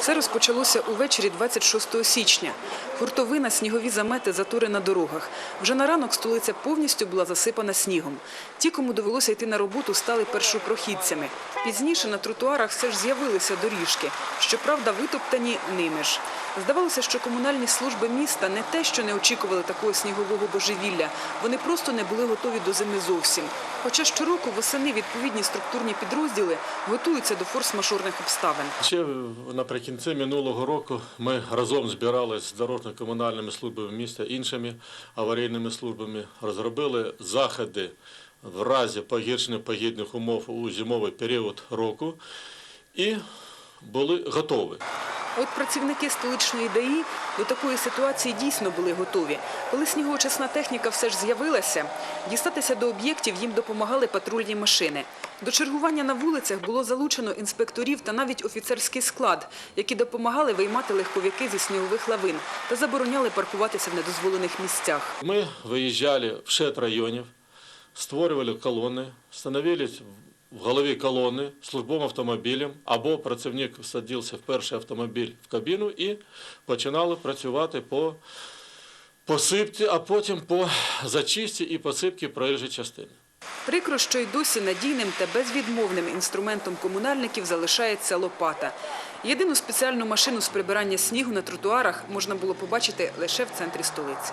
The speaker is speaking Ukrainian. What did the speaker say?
Все розпочалося увечері 26 січня. Хуртовина, снігові замети, затори на дорогах. Вже на ранок столиця повністю була засипана снігом. Ті, кому довелося йти на роботу, стали першопрохідцями. Пізніше на тротуарах все ж з'явилися доріжки, щоправда, витоптані ними ж. Здавалося, що комунальні служби міста не те, що не очікували такого снігового божевілля, вони просто не були готові до зими зовсім. Хоча щороку восени відповідні структурні підрозділи готуються до форс-мажорних обставин. Ще наприкінці минулого року ми разом збиралися з дорожньо-комунальними службами міста, іншими аварійними службами, розробили заходи в разі погіршення погідних умов у зимовий період року і були готові. От працівники столичної ДАІ до такої ситуації дійсно були готові. Коли снігоочисна техніка все ж з'явилася, дістатися до об'єктів їм допомагали патрульні машини. До чергування на вулицях було залучено інспекторів та навіть офіцерський склад, які допомагали виймати легковики зі снігових лавин та забороняли паркуватися в недозволених місцях. Ми виїжджали в шесть районів, створювали колони, становились в голові колони службовим автомобілем, або працівник садився в перший автомобіль в кабіну і починали працювати по посипці, а потім по зачистці і посипці проїжджої частини. Прикро, що й досі надійним та безвідмовним інструментом комунальників залишається лопата. Єдину спеціальну машину з прибирання снігу на тротуарах можна було побачити лише в центрі столиці.